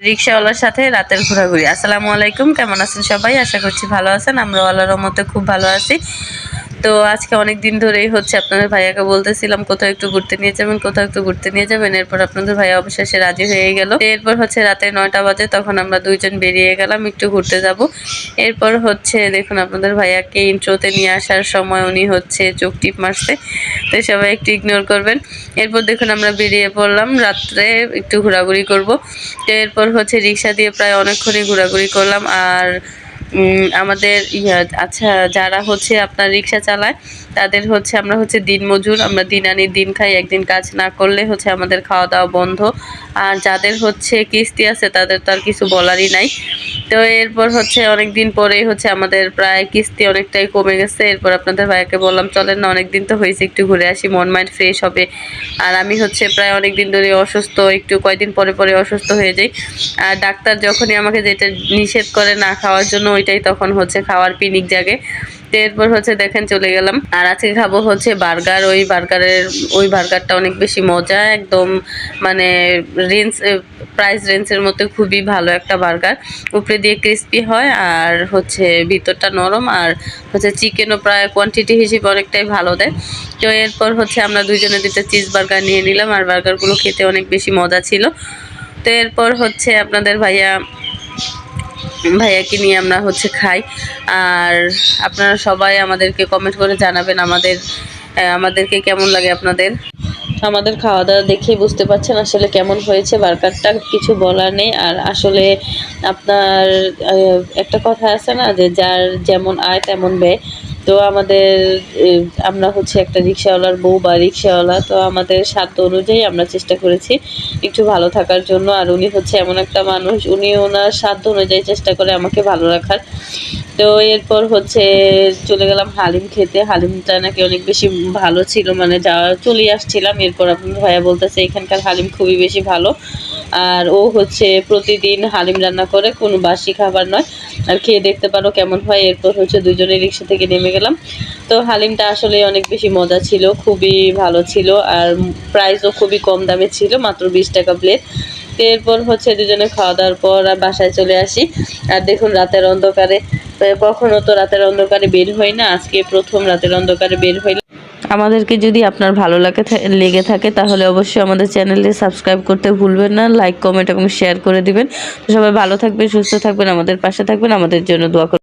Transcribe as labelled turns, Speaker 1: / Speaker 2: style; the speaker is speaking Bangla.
Speaker 1: রিক্সাওয়ালার সাথে রাতের ঘোরাঘুরি। আসসালামু আলাইকুম, কেমন আছেন সবাই? আশা করছি ভালো আছেন। আমরা আল্লাহর মতো খুব ভালো আছি। তো আজকে অনেক দিন ধরেই হচ্ছে আপনাদের ভাইয়াকে বলতেছিলাম, কোথাও একটু ঘুরতে নিয়ে যাবেন, কোথাও একটু ঘুরতে নিয়ে যাবেন। এরপর আপনাদের ভাইয়া অবশেষে রাজি হয়ে গেল। এরপর হচ্ছে রাতে নয়টা বাজে তখন আমরা দুইজন বেরিয়ে গেলাম, একটু ঘুরতে যাব। এরপর হচ্ছে দেখুন আপনাদের ভাইয়াকে ইন্ট্রোতে নিয়ে আসার সময় উনি হচ্ছে চোখ টিপ মারছে। তো সবাই একটু ইগনোর করবেন। এরপর দেখুন আমরা বেরিয়ে পড়লাম, রাত্রে একটু ঘোরাঘুরি করব। তো এরপর হচ্ছে রিক্সা দিয়ে প্রায় অনেকক্ষণই ঘোরাঘুরি করলাম। আর আমাদের আচ্ছা যারা হচ্ছে আপনার রিক্সা চালায়, তাদের হচ্ছে আমরা হচ্ছে দিন মজুর, আমরা দিন আনি, দিন খাই, একদিন কাজ না করলে হচ্ছে আমাদের খাওয়া দাওয়া বন্ধ। আর যাদের হচ্ছে কিস্তি আছে, তাদের তো আর কিছু বলারই নাই। তো এরপর হচ্ছে অনেক দিন পরেই হচ্ছে আমাদের প্রায় কিস্তি অনেকটাই কমে গেছে। এরপর আপনাদের ভাইয়াকে বললাম, চলেন না অনেক দিন তো হয়েছে, একটু ঘুরে আসি, মন মাইন্ড ফ্রেশ হবে। আর আমি হচ্ছে প্রায় অনেক দিন ধরে অসুস্থ, একটু কয়দিন পরে পরে অসুস্থ হয়ে যাই। আর ডাক্তার যখনই আমাকে যেটা নিষেধ করে না খাওয়ার জন্য ওইটাই তখন হচ্ছে খাওয়ার পিনিক জাগে। এরপর হচ্ছে দেখেন চলে গেলাম। আর আজকে খাব হচ্ছে বার্গার। ওই বার্গারের, ওই বার্গারটা অনেক বেশি মজা, একদম মানে রেঞ্জ প্রাইস রেঞ্জের মধ্যে খুবই ভালো একটা বার্গার। উপরে দিয়ে ক্রিস্পি হয় আর হচ্ছে ভিতরটা নরম আর হচ্ছে চিকেনও প্রায় কোয়ান্টিটি হিসেবে অনেকটাই ভালো দেয়। তো এরপর হচ্ছে আমরা দুজনে দুটো চিজ বার্গার নিয়ে নিলাম। আর বার্গারগুলো খেতে অনেক বেশি মজা ছিল। তো এরপর হচ্ছে আপনাদের ভাইয়া ভাইয়াকে নিয়ে আমরা হচ্ছে খাই। আর আপনারা সবাই আমাদেরকে কমেন্ট করে জানাবেন আমাদের আমাদেরকে কেমন লাগে আপনাদের? আমাদের খাওয়া দাওয়া দেখেই বুঝতে পারছেন আসলে কেমন হয়েছে বার্গারটা কিছু বলার নেই। আর আসলে আপনার একটা কথা আছে না যে, যার যেমন আয় তেমন ব্যয়। তো আমাদের আমরা হচ্ছে একটা রিক্সাওয়ালার বউ বা রিক্সাওয়ালা, তো আমাদের সাধ্য অনুযায়ী আমরা চেষ্টা করেছি একটু ভালো থাকার জন্য। আর উনি হচ্ছে এমন একটা মানুষ, উনি ওনার সাধ্য অনুযায়ী চেষ্টা করে আমাকে ভালো রাখার। তো এরপর হচ্ছে চলে গেলাম হালিম খেতে। হালিমটা নাকি অনেক বেশি ভালো ছিল মানে যা চলে আসছিলাম। এরপর আপনার ভাইয়া বলতেছে, এখানকার হালিম খুবই বেশি ভালো। আর ও হচ্ছে প্রতিদিন হালিম রান্না করে, কোনো বাসি খাবার নয়। আর খেয়ে দেখতে পারো কেমন হয়। এরপর হচ্ছে দুজনে রিক্সা থেকে নেমে গেলাম। তো হালিমটা আসলে অনেক বেশি মজা ছিল, খুবই ভালো ছিল। আর প্রাইসও খুবই কম দামে ছিল, মাত্র বিশ টাকা প্লেট এরপর হচ্ছে দুজনে খাওয়া দাওয়ার পর বাসায় চলে আসি। আর দেখুন রাতের অন্ধকারে কখনো তো রাতের অন্ধকারে বের হই না, আজকে প্রথম রাতের অন্ধকারে বের হইলাম। আমাদেরকে যদি আপনার ভালো লাগে লেগে থাকে তাহলে অবশ্যই আমাদের চ্যানেলটি সাবস্ক্রাইব করতে ভুলবেন না, লাইক, কমেন্ট এবং শেয়ার করে দিবেন। সবাই ভালো থাকবেন, সুস্থ থাকবেন, আমাদের পাশে থাকবেন, আমাদের জন্য দোয়া